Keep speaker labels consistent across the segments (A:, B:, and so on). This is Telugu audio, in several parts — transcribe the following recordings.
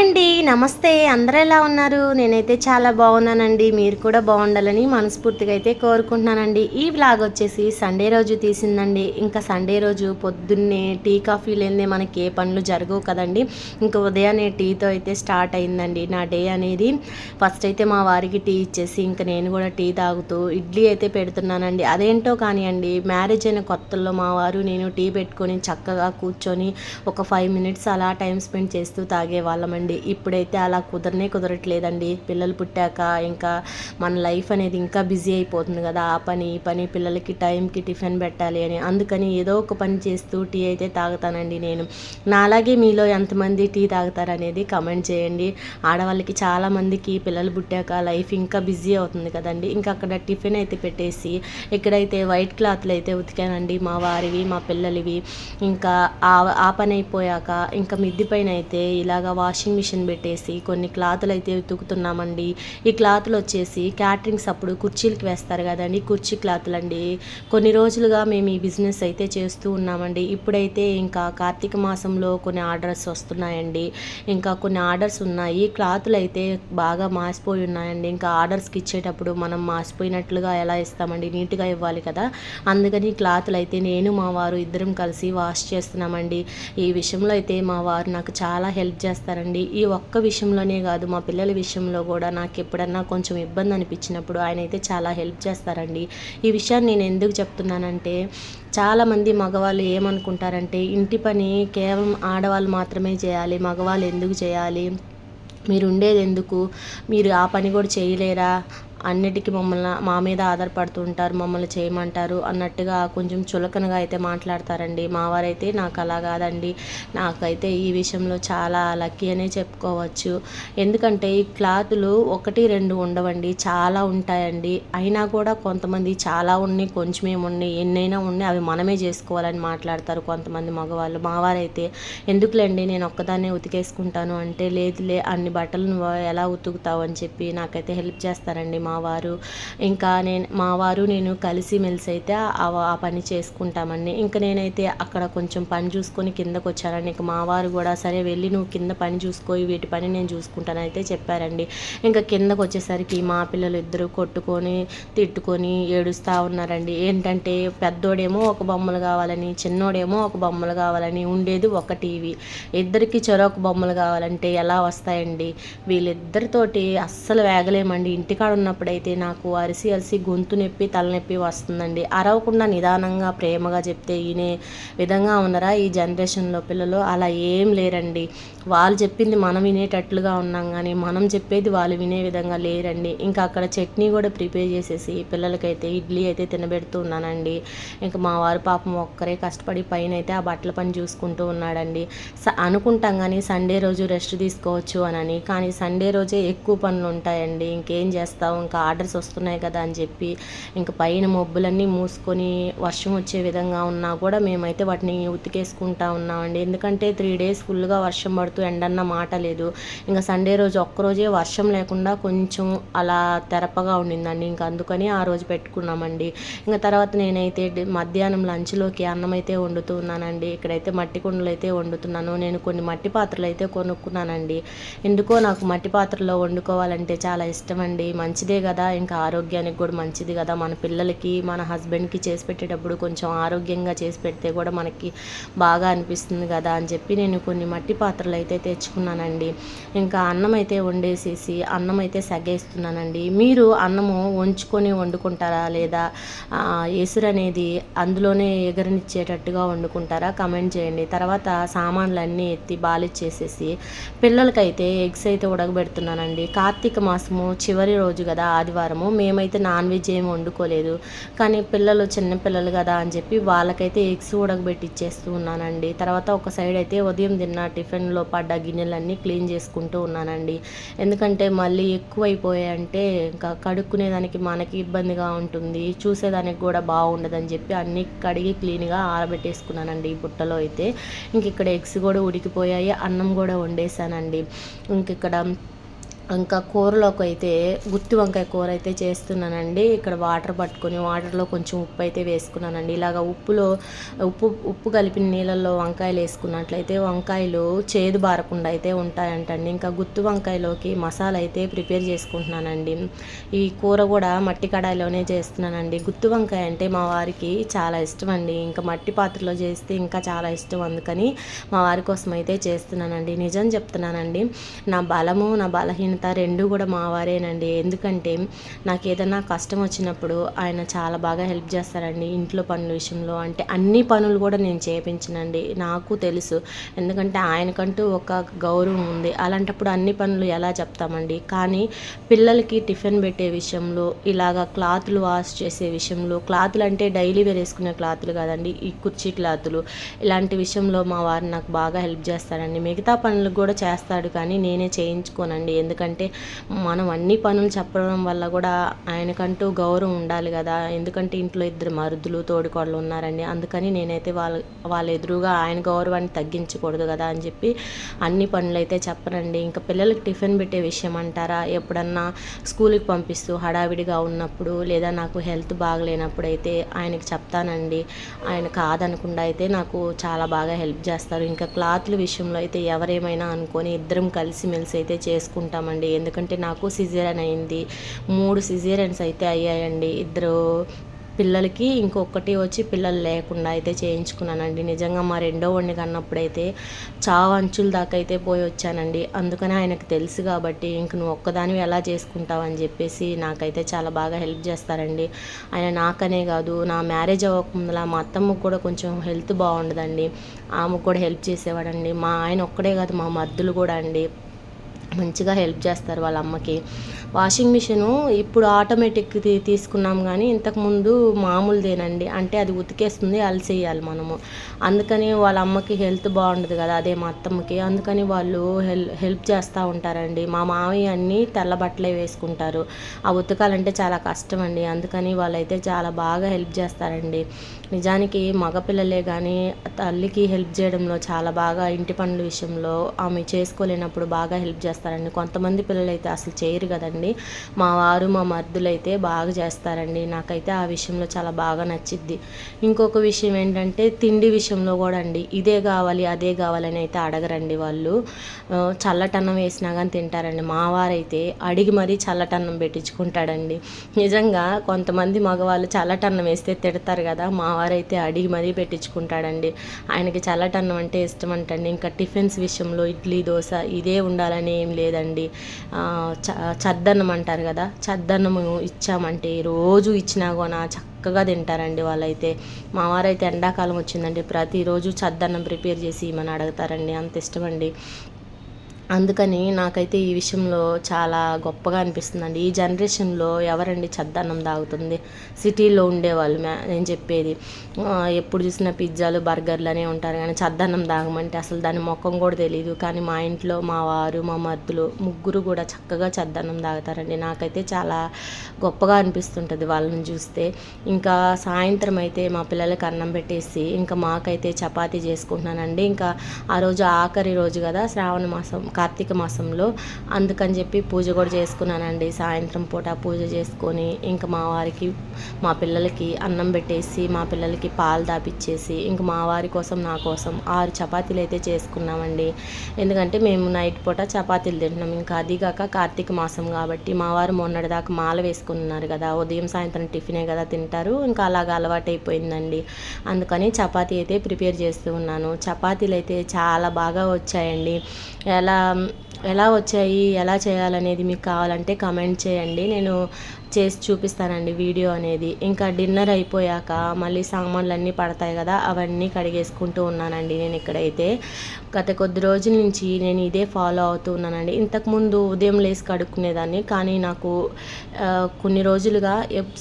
A: అండి. నమస్తే అందరూ ఎలా ఉన్నారు? నేనైతే చాలా బాగున్నానండి. మీరు కూడా బాగుండాలని మనస్ఫూర్తిగా అయితే కోరుకుంటున్నానండి. ఈ బ్లాగ్ వచ్చేసి సండే రోజు తీసిందండి. ఇంకా సండే రోజు పొద్దున్నే టీ కాఫీ లేనిదే మనకి ఏ పనులు జరగవు కదండి. ఇంకా ఉదయాన్నే టీతో అయితే స్టార్ట్ అయిందండి నా డే అనేది. ఫస్ట్ అయితే మా వారికి టీ ఇచ్చేసి ఇంకా నేను కూడా టీ తాగుతూ ఇడ్లీ అయితే పెడుతున్నానండి. అదేంటో కానివ్వండి మ్యారేజ్ అయిన కొత్తల్లో మా వారు నేను టీ పెట్టుకొని చక్కగా కూర్చొని ఒక ఫైవ్ మినిట్స్ అలా టైం స్పెండ్ చేస్తూ తాగేవాళ్ళమండి. ఇప్పుడైతే అలా కుదరనే కుదరట్లేదండి. పిల్లలు పుట్టాక ఇంకా మన లైఫ్ అనేది ఇంకా బిజీ అయిపోతుంది కదా. ఆ పని ఈ పని పిల్లలకి టైంకి టిఫిన్ పెట్టాలి అని. అందుకని ఏదో ఒక పని చేస్తూ టీ అయితే తాగుతానండి నేను. నాలాగే మీలో ఎంతమంది టీ తాగుతారనేది కమెంట్ చేయండి. ఆడవాళ్ళకి చాలామందికి పిల్లలు పుట్టాక లైఫ్ ఇంకా బిజీ అవుతుంది కదండి. ఇంకా అక్కడ టిఫిన్ అయితే పెట్టేసి ఇక్కడైతే వైట్ క్లాత్లు అయితే ఉతికానండి మా వారివి మా పిల్లలవి ఇంకా ఆ ఆ పని అయిపోయాక ఇంకా మిద్ది పైన అయితే ఇలాగ వాషింగ్ మిషన్ పెట్టి పెట్టేసి కొన్ని క్లాతులు అయితే ఉతుకుతున్నామండి. ఈ క్లాతులు వచ్చేసి క్యాటరింగ్స్ అప్పుడు కుర్చీలకి వేస్తారు కదండి. కుర్చీ క్లాతులు అండి. కొన్ని రోజులుగా మేము ఈ బిజినెస్ అయితే చేస్తూ ఉన్నామండి. ఇప్పుడైతే ఇంకా కార్తీక మాసంలో కొన్ని ఆర్డర్స్ వస్తున్నాయండి. ఇంకా కొన్ని ఆర్డర్స్ ఉన్నాయి. క్లాతులు అయితే బాగా మాసిపోయి ఉన్నాయండి. ఇంకా ఆర్డర్స్కి ఇచ్చేటప్పుడు మనం మాసిపోయినట్లుగా ఎలా ఇస్తామండి? నీట్గా ఇవ్వాలి కదా. అందుకని క్లాతులు అయితే నేను మా వారు ఇద్దరం కలిసి వాష్ చేస్తున్నామండి. ఈ విషయంలో అయితే మా వారు నాకు చాలా హెల్ప్ చేస్తారండి. ఈ ఒక్క విషయంలోనే కాదు మా పిల్లల విషయంలో కూడా నాకు ఎప్పుడన్నా కొంచెం ఇబ్బంది అనిపించినప్పుడు ఆయన అయితే చాలా హెల్ప్ చేస్తారండి. ఈ విషయాన్ని నేను ఎందుకు చెప్తున్నానంటే చాలామంది మగవాళ్ళు ఏమనుకుంటారంటే ఇంటి పని కేవలం ఆడవాళ్ళు మాత్రమే చేయాలి మగవాళ్ళు ఎందుకు చేయాలి మీరు ఉండేది ఎందుకు మీరు ఆ పని కూడా చేయలేరా అన్నిటికీ మమ్మల్ని మా మీద ఆధారపడుతూ ఉంటారు మమ్మల్ని చేయమంటారు అన్నట్టుగా కొంచెం చులకనగా అయితే మాట్లాడతారండి. మా వారైతే నాకు అలా కాదండి. నాకైతే ఈ విషయంలో చాలా లక్కీ అనే చెప్పుకోవచ్చు. ఎందుకంటే ఈ క్లాతులు ఒకటి రెండు ఉండవండి. చాలా ఉంటాయండి. అయినా కూడా కొంతమంది చాలా ఉన్నాయి కొంచెమే ఉన్నాయి ఎన్నైనా ఉన్నాయి అవి మనమే చేసుకోవాలని మాట్లాడతారు కొంతమంది మగవాళ్ళు. మా వారైతే ఎందుకులేండి నేను ఒక్కదాన్నే ఉతికేసుకుంటాను అంటే లేదులే అన్ని బట్టలు నువ్వు ఎలా ఉతుకుతావు అని చెప్పి నాకైతే హెల్ప్ చేస్తారండి మా మావారు. ఇంకా నేను మావారు నేను కలిసి మెలిసి అయితే ఆ పని చేసుకుంటామండి. ఇంకా నేనైతే అక్కడ కొంచెం పని చూసుకొని కిందకు వచ్చానండి ఇంకా మావారు కూడా సరే వెళ్ళి నువ్వు కింద పని చూసుకో వీటి పని నేను చూసుకుంటాను అయితే చెప్పారండి. ఇంకా కిందకు వచ్చేసరికి మా పిల్లలు ఇద్దరు కొట్టుకొని తిట్టుకొని ఏడుస్తూ ఉన్నారండి. ఏంటంటే పెద్దోడేమో ఒక బొమ్మలు కావాలని చిన్నోడేమో ఒక బొమ్మలు కావాలని ఉండేది ఒక టీవీ. ఇద్దరికి చెరొక బొమ్మలు కావాలంటే ఎలా వస్తాయండి? వీళ్ళిద్దరితోటి అస్సలు వేగలేమండి. ఇంటికాడ అప్పుడైతే నాకు అరిసి అరిసి గొంతు నొప్పి తలనొప్పి వస్తుందండి. అరవకుండా నిదానంగా ప్రేమగా చెప్తే ఈయన విధంగా ఉన్నారా ఈ జనరేషన్లో పిల్లలు? అలా ఏం లేరండి. వాళ్ళు చెప్పింది మనం వినేటట్లుగా ఉన్నాం కానీ మనం చెప్పేది వాళ్ళు వినే విధంగా లేరండి. ఇంకా అక్కడ చట్నీ కూడా ప్రిపేర్ చేసేసి పిల్లలకైతే ఇడ్లీ అయితే తినబెడుతూ ఉన్నానండి. ఇంకా మా వారు పాపం ఒక్కరే కష్టపడి పైన అయితే ఆ బట్టల పని చూసుకుంటూ ఉన్నాడండి. స అనుకుంటాం కానీ సండే రోజు రెస్ట్ తీసుకోవచ్చు అనని. కానీ సండే రోజే ఎక్కువ పనులు ఉంటాయండి. ఇంకేం చేస్తావు? ఇంకా ఆర్డర్స్ వస్తున్నాయి కదా అని చెప్పి ఇంకా పైన మబ్బులన్నీ మూసుకొని వర్షం వచ్చే విధంగా ఉన్నా కూడా మేమైతే వాటిని ఉతికేసుకుంటా ఉన్నామండి. ఎందుకంటే త్రీ డేస్ ఫుల్గా వర్షం పడుతుంది పడుతూ ఎండన్న మాట లేదు. ఇంకా సండే రోజు ఒక్కరోజే వర్షం లేకుండా కొంచెం అలా తెరపగా ఉండిందండి. ఇంకా అందుకని ఆ రోజు పెట్టుకున్నామండి. ఇంకా తర్వాత నేనైతే మధ్యాహ్నం లంచ్లోకి అన్నం అయితే వండుతూ ఉన్నానండి. ఇక్కడైతే మట్టి కుండలు అయితే వండుతున్నాను. నేను కొన్ని మట్టి పాత్రలు అయితే కొనుక్కున్నానండి. ఎందుకో నాకు మట్టి పాత్రలో వండుకోవాలంటే చాలా ఇష్టం అండి మంచిదే కదా ఇంకా ఆరోగ్యానికి కూడా మంచిది కదా మన పిల్లలకి మన హస్బెండ్కి చేసి పెట్టేటప్పుడు కొంచెం ఆరోగ్యంగా చేసి పెడితే కూడా మనకి బాగా అనిపిస్తుంది కదా అని చెప్పి నేను కొన్ని మట్టి పాత్రలు అయితే తెచ్చుకున్నానండి. ఇంకా అన్నం అయితే వండేసేసి అన్నం అయితే సగేస్తున్నానండి. మీరు అన్నము వంచుకొని వండుకుంటారా లేదా ఎసురు అనేది అందులోనే ఎగరనిచ్చేటట్టుగా వండుకుంటారా? కమెంట్ చేయండి. తర్వాత సామాన్లన్నీ ఎత్తి బాలిచ్చేసేసి పిల్లలకైతే ఎగ్స్ అయితే ఉడకబెడుతున్నానండి. కార్తీక మాసము చివరి రోజు కదా ఆదివారము. మేమైతే నాన్ వెజ్ ఏమి వండుకోలేదు. కానీ పిల్లలు చిన్న పిల్లలు కదా అని చెప్పి వాళ్ళకైతే ఎగ్స్ ఉడకబెట్టి ఇచ్చేస్తూ ఉన్నానండి. తర్వాత ఒక సైడ్ అయితే ఉదయం తిన్న టిఫిన్లో పడ్డ గిన్నెలన్నీ క్లీన్ చేసుకుంటూ ఉన్నానండి. ఎందుకంటే మళ్ళీ ఎక్కువైపోయాయంటే ఇంకా కడుక్కునేదానికి మనకి ఇబ్బందిగా ఉంటుంది. చూసేదానికి కూడా బాగుండదని చెప్పి అన్నీ కడిగి క్లీన్గా ఆరబెట్టేసుకున్నానండి ఈ బుట్టలో అయితే. ఇంక ఇక్కడ ఎగ్స్ కూడా ఉడికిపోయాయి. అన్నం కూడా వండేసానండి ఇంక ఇక్కడ ఇంకా కూరలోకి అయితే గుత్తి వంకాయ కూర అయితే చేస్తున్నానండి. ఇక్కడ వాటర్ పట్టుకొని వాటర్లో కొంచెం ఉప్పు అయితే వేసుకున్నానండి. ఇలాగ ఉప్పులో ఉప్పు ఉప్పు కలిపిన నీళ్ళల్లో వంకాయలు వేసుకున్నట్లయితే వంకాయలు చేదు బారకుండా అయితే ఉంటాయంటండి. ఇంకా గుత్తి వంకాయలోకి మసాలా అయితే ప్రిపేర్ చేసుకుంటున్నానండి. ఈ కూర కూడా మట్టి కడాయిలోనే చేస్తున్నానండి. గుత్తి వంకాయ అంటే మా వారికి చాలా ఇష్టం అండి ఇంకా మట్టి పాత్రలో చేస్తే ఇంకా చాలా ఇష్టం. అందుకని మా వారి కోసం అయితే చేస్తున్నానండి. నిజం చెప్తున్నానండి. నా బలము నా బలహీనత అంతా రెండు కూడా మా వారేనండి. ఎందుకంటే నాకు ఏదైనా కష్టం వచ్చినప్పుడు ఆయన చాలా బాగా హెల్ప్ చేస్తారండి ఇంట్లో పనుల విషయంలో. అంటే అన్ని పనులు కూడా నేను చేయించనండి నాకు తెలుసు. ఎందుకంటే ఆయనకంటూ ఒక గౌరవం ఉంది. అలాంటప్పుడు అన్ని పనులు ఎలా చెప్తామండి? కానీ పిల్లలకి టిఫిన్ పెట్టే విషయంలో ఇలాగ క్లాతులు వాష్ చేసే విషయంలో క్లాతులు అంటే డైలీ వేర్ వేసుకునే క్లాతులు కాదండి ఈ కుర్చీ క్లాతులు ఇలాంటి విషయంలో మా వారు నాకు బాగా హెల్ప్ చేస్తారండి. మిగతా పనులు కూడా చేస్తాడు కానీ నేనే చేయించుకోనండి. ఎందుకంటే ఎందుకంటే మనం అన్ని పనులు చెప్పడం వల్ల కూడా ఆయనకంటూ గౌరవం ఉండాలి కదా. ఎందుకంటే ఇంట్లో ఇద్దరు మరుదులు తోడుకోళ్ళు ఉన్నారండి. అందుకని నేనైతే వాళ్ళ వాళ్ళ ఎదురుగా ఆయన గౌరవాన్ని తగ్గించకూడదు కదా అని చెప్పి అన్ని పనులు అయితే చెప్పనండి. ఇంకా పిల్లలకి టిఫిన్ పెట్టే విషయం అంటారా? ఎప్పుడన్నా స్కూల్కి పంపిస్తూ హడావిడిగా ఉన్నప్పుడు లేదా నాకు హెల్త్ బాగలేనప్పుడు అయితే ఆయనకి చెప్తానండి. ఆయన కాదనకుండా అయితే నాకు చాలా బాగా హెల్ప్ చేస్తారు. ఇంకా క్లాత్ల విషయంలో అయితే ఎవరేమైనా అనుకొని ఇద్దరం కలిసిమెలిసి అయితే చేసుకుంటామండి. అండి ఎందుకంటే నాకు సిజేరియన్ అయింది. మూడు సిజేరియన్స్ అయితే అయ్యాయండి. ఇద్దరు పిల్లలకి ఇంకొకటి వచ్చి పిల్లలు లేకుండా అయితే చేయించుకున్నానండి. నిజంగా మా రెండో వండి కన్నప్పుడైతే చావు అంచుల దాకా అయితే పోయి వచ్చానండి. అందుకనే ఆయనకు తెలుసు కాబట్టి ఇంక నువ్వు ఒక్కదానివి ఎలా చేసుకుంటావు అని చెప్పేసి నాకైతే చాలా బాగా హెల్ప్ చేస్తారండి. ఆయన నాకనే కాదు నా మ్యారేజ్ అవ్వకముందులా మా అత్తమ్మకు కూడా కొంచెం హెల్త్ బాగుండదండి. ఆమెకు కూడా హెల్ప్ చేసేవాడండి. మా ఆయన ఒక్కడే కాదు మా మద్దులు కూడా అండి. మంచిగా హెల్ప్ చేస్తారు వాళ్ళ అమ్మకి. వాషింగ్ మిషను ఇప్పుడు ఆటోమేటిక్ తీసుకున్నాం కానీ ఇంతకుముందు మామూలుదేనండి. అంటే అది ఉతికేస్తుంది అలసేయాలి మనము. అందుకని వాళ్ళ అమ్మకి హెల్త్ బాగుండదు కదా అదే మా అత్తమ్మకి. అందుకని వాళ్ళు హెల్ హెల్ప్ చేస్తూ ఉంటారండి. మా మామయ్య అన్ని తెల్ల బట్టలే వేసుకుంటారు. ఆ ఉతకాలంటే చాలా కష్టం అండి అందుకని వాళ్ళైతే చాలా బాగా హెల్ప్ చేస్తారండి. నిజానికి మగపిల్లలే కానీ తల్లికి హెల్ప్ చేయడంలో చాలా బాగా ఇంటి పనుల విషయంలో ఆమె చేసుకోలేనప్పుడు బాగా హెల్ప్ చేస్తారు చేస్తారండి. కొంతమంది పిల్లలు అయితే అసలు చేయరు కదండి. మా వారు మా మర్దులైతే బాగా చేస్తారండి. నాకైతే ఆ విషయంలో చాలా బాగా నచ్చిద్ది. ఇంకొక విషయం ఏంటంటే తిండి విషయంలో కూడా అండి. ఇదే కావాలి అదే కావాలని అయితే అడగరండి వాళ్ళు. చల్లటన్నం వేసినా కానీ తింటారండి. మా వారైతే అడిగి మరీ చల్లటన్నం పెట్టించుకుంటాడండి. నిజంగా కొంతమంది మగవాళ్ళు చల్లటన్నం వేస్తే తిడతారు కదా మా వారైతే అడిగి మరీ పెట్టించుకుంటాడండి. ఆయనకి చల్లటన్నం అంటే ఇష్టం అంటండి. ఇంకా టిఫిన్స్ విషయంలో ఇడ్లీ దోశ ఇదే ఉండాలని ఏం లేదండి. చద్దన్నం అంటారు కదా చద్దన్నము ఇచ్చామంటే రోజు ఇచ్చినా కూడా చక్కగా తింటారండి వాళ్ళైతే. మా వారైతే ఎండాకాలం వచ్చిందండి ప్రతిరోజు చద్దన్నం ప్రిపేర్ చేసి ఇమ్మని అడుగుతారండి అంత ఇష్టమండి. అందుకని నాకైతే ఈ విషయంలో చాలా గొప్పగా అనిపిస్తుందండి. ఈ జనరేషన్లో ఎవరండి చద్దన్నం తాగుతుంది? సిటీలో ఉండేవాళ్ళు నేను చెప్పేది. ఎప్పుడు చూసిన పిజ్జాలు బర్గర్లు అనే ఉంటారు కానీ చద్దన్నం తాగమంటే అసలు దాని ముఖం కూడా తెలియదు కానీ మా ఇంట్లో మా వారు మా మద్దులు ముగ్గురు కూడా చక్కగా చద్దన్నం తాగుతారండి. నాకైతే చాలా గొప్పగా అనిపిస్తుంటుంది వాళ్ళని చూస్తే. ఇంకా సాయంత్రం అయితే మా పిల్లలకి అన్నం పెట్టేసి ఇంకా మాకైతే చపాతీ చేసుకుంటున్నానండి. ఇంకా ఆ రోజు ఆఖరి రోజు కదా శ్రావణ మాసం. కార్తీక మాసంలో అందుకని చెప్పి పూజ కూడా చేసుకున్నానండి. సాయంత్రం పూట పూజ చేసుకొని ఇంకా మా వారికి మా పిల్లలకి అన్నం పెట్టేసి మా పిల్లలకి పాలు దాపిచ్చేసి ఇంక మా వారి కోసం నా కోసం ఆరు చపాతీలు అయితే చేసుకున్నామండి. ఎందుకంటే మేము నైట్ పూట చపాతీలు తింటున్నాం. ఇంకా అదిగాక కార్తీక మాసం కాబట్టి మా వారు మొన్నటిదాకా మాల వేసుకున్నారు కదా. ఉదయం సాయంత్రం టిఫినే కదా తింటారు. ఇంకా అలాగ అలవాటు అయిపోయిందండి అందుకని చపాతీ అయితే ప్రిపేర్ చేస్తూ ఉన్నాను. చపాతీలు అయితే చాలా బాగా వచ్చాయండి. ఎలా ఎలా వచ్చాయి ఎలా చేయాలనేది మీకు కావాలంటే కమెంట్ చేయండి. నేను చేసి చూపిస్తానండి వీడియో అనేది. ఇంకా డిన్నర్ అయిపోయాక మళ్ళీ సామాన్లు అన్నీ పడతాయి కదా అవన్నీ కడిగేసుకుంటూ ఉన్నానండి నేను ఇక్కడైతే. గత కొద్ది రోజుల నుంచి నేను ఇదే ఫాలో అవుతూ ఉన్నానండి. ఇంతకుముందు ఉదయం లేసి కడుక్కునేదాన్ని కానీ నాకు కొన్ని రోజులుగా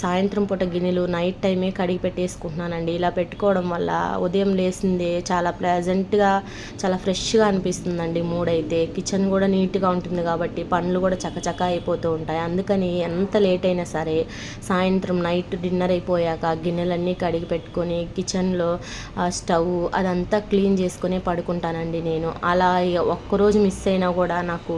A: సాయంత్రం పూట గిన్నెలు నైట్ టైమే కడిగి పెట్టేసుకుంటున్నానండి. ఇలా పెట్టుకోవడం వల్ల ఉదయం లేసిందే చాలా ప్లెజెంట్గా చాలా ఫ్రెష్గా అనిపిస్తుందండి మూడైతే కిచెన్ కూడా నీట్గా ఉంటుంది కాబట్టి పనులు కూడా చకచక అయిపోతూ ఉంటాయి. అందుకని ఎంత లేట్ అయినా అయినా సరే సాయంత్రం నైట్ డిన్నర్ అయిపోయాక గిన్నెలన్నీ కడిగి పెట్టుకొని కిచెన్లో స్టవ్ అదంతా క్లీన్ చేసుకునే పడుకుంటానండి నేను. అలా ఇక ఒక్కరోజు మిస్ అయినా కూడా నాకు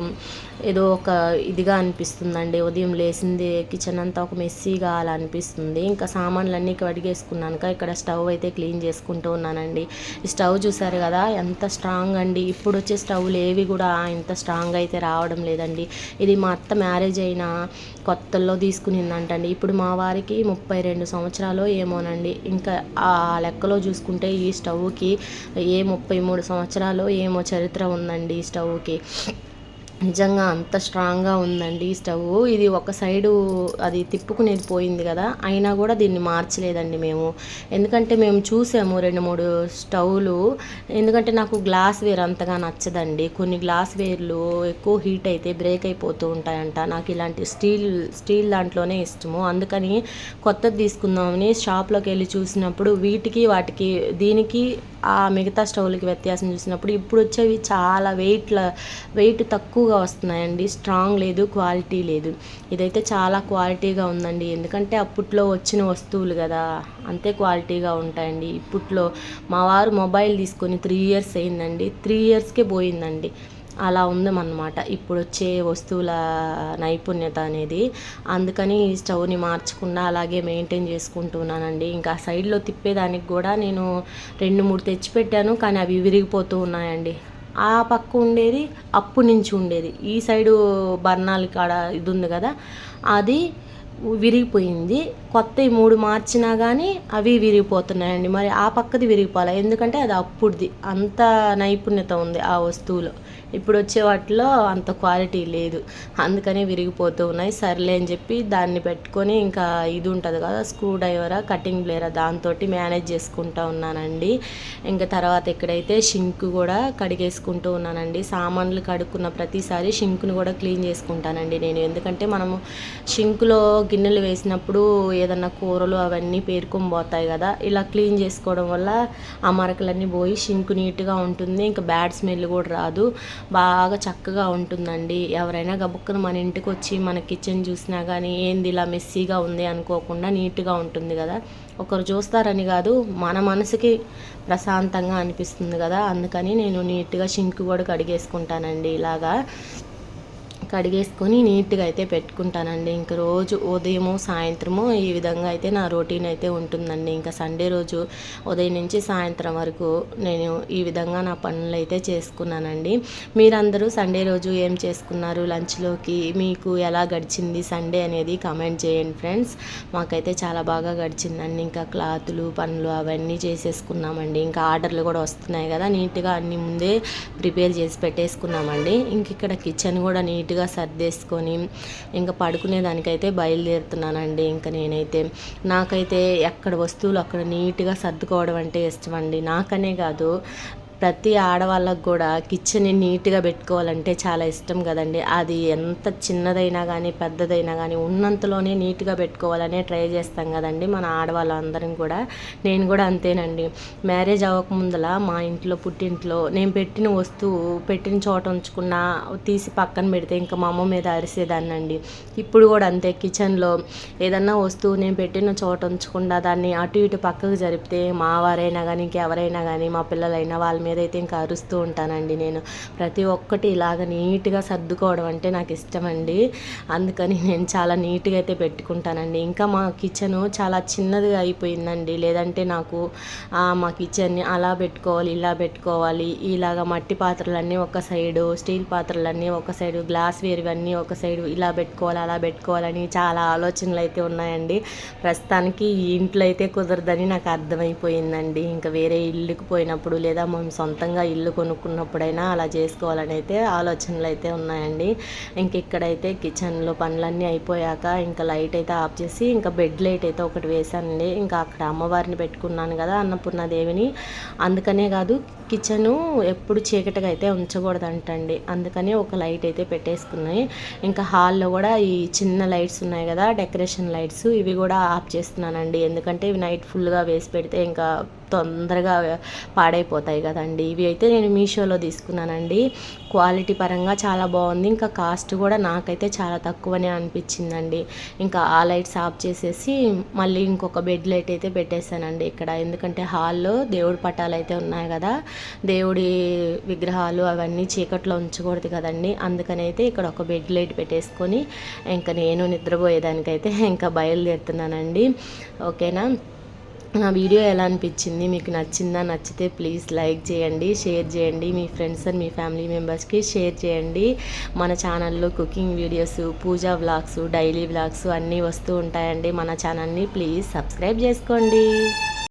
A: ఏదో ఒక ఇదిగా అనిపిస్తుందండి. ఉదయం లేచింది కిచెన్ అంతా ఒక మెస్సీగా అలా అనిపిస్తుంది. ఇంకా సామాన్లన్నీ కడిగేసుకున్నాక ఇక్కడ స్టవ్ అయితే క్లీన్ చేసుకుంటూ ఉన్నానండి. స్టవ్ చూసారు కదా ఎంత స్ట్రాంగ్ అండి. ఇప్పుడు వచ్చే స్టవ్లు ఏవి కూడా ఇంత స్ట్రాంగ్ అయితే రావడం లేదండి. ఇది మా అత్త మ్యారేజ్ అయిన కొత్తల్లో తీసుకునిందంటండి. ఇప్పుడు మా వారికి ముప్పై రెండు సంవత్సరాలు ఏమోనండి. ఇంకా ఆ లెక్కలో చూసుకుంటే ఈ స్టవ్కి ఏ ముప్పై మూడు సంవత్సరాలు ఏమో చరిత్ర ఉందండి ఈ స్టవ్కి నిజంగా అంత స్ట్రాంగ్గా ఉందండి ఈ స్టవ్. ఇది ఒక సైడు అది తిప్పుకునేది పోయింది కదా అయినా కూడా దీన్ని మార్చలేదండి మేము. ఎందుకంటే మేము చూసాము రెండు మూడు స్టవ్లు. ఎందుకంటే నాకు గ్లాస్ వేర్ అంతగా నచ్చదండి. కొన్ని గ్లాస్ వేర్లు ఎక్కువ హీట్ అయితే బ్రేక్ అయిపోతూ ఉంటాయంట. నాకు ఇలాంటి స్టీల్ స్టీల్ దాంట్లోనే ఇష్టము. అందుకని కొత్తది తీసుకుందామని షాప్లోకి వెళ్ళి చూసినప్పుడు వీటికి వాటికి దీనికి ఆ మిగతా స్టవ్లకి వ్యత్యాసం చూసినప్పుడు ఇప్పుడు వచ్చేవి చాలా వెయిట్ల వెయిట్ తక్కువగా వస్తున్నాయండి. స్ట్రాంగ్ లేదు క్వాలిటీ లేదు. ఇదైతే చాలా క్వాలిటీగా ఉందండి. ఎందుకంటే అప్పట్లో వచ్చిన వస్తువులు కదా అంతే క్వాలిటీగా ఉంటాయండి. ఇప్పట్లో మా వారు మొబైల్ తీసుకొని త్రీ ఇయర్స్ అయిందండి. త్రీ ఇయర్స్కే పోయిందండి. అలా ఉందన్నమాట. ఇప్పుడు వచ్చే వస్తువుల నైపుణ్యత అనేది. అందుకని ఈ స్టవ్ని మార్చకుండా అలాగే మెయింటైన్ చేసుకుంటున్నానండి ఇంకా సైడ్లో తిప్పేదానికి కూడా నేను రెండు మూడు తెచ్చిపెట్టాను. కానీ అవి విరిగిపోతూ ఉన్నాయండి. ఆ పక్క ఉండేది అప్పు నుంచి ఉండేది. ఈ సైడు బర్ణాలు కాడ ఇది ఉంది కదా అది విరిగిపోయింది. కొత్త మూడు మార్చినా కానీ అవి విరిగిపోతున్నాయండి. మరి ఆ పక్కది విరిగిపోవాలి? ఎందుకంటే అది అప్పుడుది. అంత నైపుణ్యత ఉంది ఆ వస్తువులో. ఇప్పుడు వచ్చే వాటిలో అంత క్వాలిటీ లేదు. అందుకని విరిగిపోతూ ఉన్నాయి. సర్లే అని చెప్పి దాన్ని పెట్టుకొని ఇంకా ఇది ఉంటుంది కదా స్క్రూ డ్రైవరా కటింగ్ బ్లేరా దాంతో మేనేజ్ చేసుకుంటూ ఉన్నానండి. ఇంకా తర్వాత ఇక్కడైతే షింక్ కూడా కడిగేసుకుంటూ ఉన్నానండి. సామాన్లు కడుక్కున్న ప్రతిసారి షింక్ను కూడా క్లీన్ చేసుకుంటానండి నేను. ఎందుకంటే మనము షింక్లో గిన్నెలు వేసినప్పుడు ఏదన్నా కూరలు అవన్నీ పేరుకొని పోతాయి కదా ఇలా క్లీన్ చేసుకోవడం వల్ల ఆ మరకలన్నీ పోయి షింక్ నీట్గా ఉంటుంది. ఇంకా బ్యాడ్ స్మెల్ కూడా రాదు. బాగా చక్కగా ఉంటుందండి. ఎవరైనా గబుక్కున మన ఇంటికి వచ్చి మన కిచెన్ చూసినా కానీ ఏంది ఇలా మెస్సీగా ఉంది అనుకోకుండా నీట్గా ఉంటుంది కదా. ఒకరు చూస్తారని కాదు మన మనసుకి ప్రశాంతంగా అనిపిస్తుంది కదా. అందుకని నేను నీట్గా షింక్ కూడా కడిగేసుకుంటానండి ఇలాగా. కడిగేసుకొని నీట్గా అయితే పెట్టుకుంటానండి. ఇంక రోజు ఉదయము సాయంత్రము ఈ విధంగా అయితే నా రొటీన్ అయితే ఉంటుందండి. ఇంకా సండే రోజు ఉదయం నుంచి సాయంత్రం వరకు నేను ఈ విధంగా నా పనులు అయితే చేసుకున్నానండి. మీరందరూ సండే రోజు ఏం చేసుకున్నారు? లంచ్లోకి మీకు ఎలా గడిచింది సండే అనేది కమెంట్ చేయండి ఫ్రెండ్స్. మాకైతే చాలా బాగా గడిచిందండి. ఇంకా క్లాతులు పనులు అవన్నీ చేసేసుకున్నామండి. ఇంకా ఆర్డర్లు కూడా వస్తున్నాయి కదా నీట్గా అన్ని ముందే ప్రిపేర్ చేసి పెట్టేసుకున్నామండి. ఇంక ఇక్కడ కిచెన్ కూడా నీట్గా నీట్గా సర్దేసుకొని ఇంకా పడుకునేదానికైతే బయలుదేరుతున్నానండి. ఇంకా నేనైతే నాకైతే ఎక్కడ వస్తువులు అక్కడ నీట్గా సర్దుకోవడం అంటే ఇష్టం అండి. నాకనే కాదు ప్రతి ఆడవాళ్ళకు కూడా కిచెన్ని నీట్గా పెట్టుకోవాలంటే చాలా ఇష్టం కదండి. అది ఎంత చిన్నదైనా కానీ పెద్దదైనా కానీ ఉన్నంతలోనే నీట్గా పెట్టుకోవాలనే ట్రై చేస్తాం కదండి మన ఆడవాళ్ళందరం కూడా. నేను కూడా అంతేనండి. మ్యారేజ్ అవ్వకముందల మా ఇంట్లో పుట్టింట్లో నేను పెట్టిన వస్తువు పెట్టిన చోట ఉంచుకున్న తీసి పక్కన పెడితే ఇంకా మా అమ్మ మీద అరిసేదాన్ని అండి ఇప్పుడు కూడా అంతే కిచెన్లో ఏదన్నా వస్తువు నేను పెట్టిన చోట ఉంచకుండా దాన్ని అటు ఇటు పక్కకు జరిపితే మా వారైనా కానీ ఇంకెవరైనా కానీ మా పిల్లలైనా వాళ్ళ మీద మీద అయితే ఇంకా అరుస్తూ ఉంటానండి నేను. ప్రతి ఒక్కటి ఇలాగ నీట్గా సర్దుకోవడం అంటే నాకు ఇష్టం అండి అందుకని నేను చాలా నీట్గా అయితే పెట్టుకుంటానండి. ఇంకా మా కిచెన్ చాలా చిన్నదిగా అయిపోయిందండి. లేదంటే నాకు మా కిచెన్ని అలా పెట్టుకోవాలి ఇలా పెట్టుకోవాలి ఇలాగ మట్టి పాత్రలన్నీ ఒక సైడు స్టీల్ పాత్రలన్నీ ఒక సైడు గ్లాస్ వేరువన్నీ ఒక సైడు ఇలా పెట్టుకోవాలి అలా పెట్టుకోవాలని చాలా ఆలోచనలు అయితే ఉన్నాయండి. ప్రస్తుతానికి ఈ ఇంట్లో అయితే కుదరదని నాకు అర్థమైపోయిందండి. ఇంకా వేరే ఇల్లుకి పోయినప్పుడు లేదా మేము సొంతంగా ఇల్లు కొనుక్కున్నప్పుడైనా అలా చేసుకోవాలని అయితే ఆలోచనలు అయితే ఉన్నాయండి. ఇంక ఇక్కడైతే కిచెన్లో పనులన్నీ అయిపోయాక ఇంకా లైట్ అయితే ఆఫ్ చేసి ఇంకా బెడ్ లైట్ అయితే ఒకటి వేసానండి ఇంకా అక్కడ అమ్మవారిని పెట్టుకున్నాను కదా అన్నపూర్ణాదేవిని. అందుకనే కాదు కిచెను ఎప్పుడు చీకటిగా అయితే ఉంచకూడదంటండి. అందుకని ఒక లైట్ అయితే పెట్టేసుకున్నాయి. ఇంకా హాల్లో కూడా ఈ చిన్న లైట్స్ ఉన్నాయి కదా డెకరేషన్ లైట్స్ ఇవి కూడా ఆఫ్ చేస్తున్నానండి. ఎందుకంటే ఇవి నైట్ ఫుల్గా వేసి పెడితే ఇంకా తొందరగా పాడైపోతాయి కదండి. ఇవి అయితే నేను మీషోలో తీసుకున్నానండి. క్వాలిటీ పరంగా చాలా బాగుంది. ఇంకా కాస్ట్ కూడా నాకైతే చాలా తక్కువనే అనిపించిందండి. ఇంకా ఆ లైట్స్ ఆఫ్ చేసేసి మళ్ళీ ఇంకొక బెడ్ లైట్ అయితే పెట్టేశానండి ఇక్కడ. ఎందుకంటే హాల్లో దేవుడి పటాలు అయితే ఉన్నాయి కదా. దేవుడి విగ్రహాలు అవన్నీ చీకట్లో ఉంచకూడదు కదండి. అందుకని అయితే ఇక్కడ ఒక బెడ్ లైట్ పెట్టేసుకొని ఇంకా నేను నిద్రపోయేదానికైతే ఇంకా బయలుదేరుతున్నానండి. ఓకేనా? నా వీడియో ఎలా అనిపించింది? మీకు నచ్చిందా? నచ్చితే ప్లీజ్ లైక్ చేయండి షేర్ చేయండి. మీ ఫ్రెండ్స్ అండ్ మీ ఫ్యామిలీ మెంబర్స్కి షేర్ చేయండి. మన ఛానల్లో cooking videos Pooja vlogs daily vlogs అన్నీ వస్తూ ఉంటాయండి. మన ఛానల్ని ప్లీజ్ సబ్స్క్రైబ్ చేసుకోండి.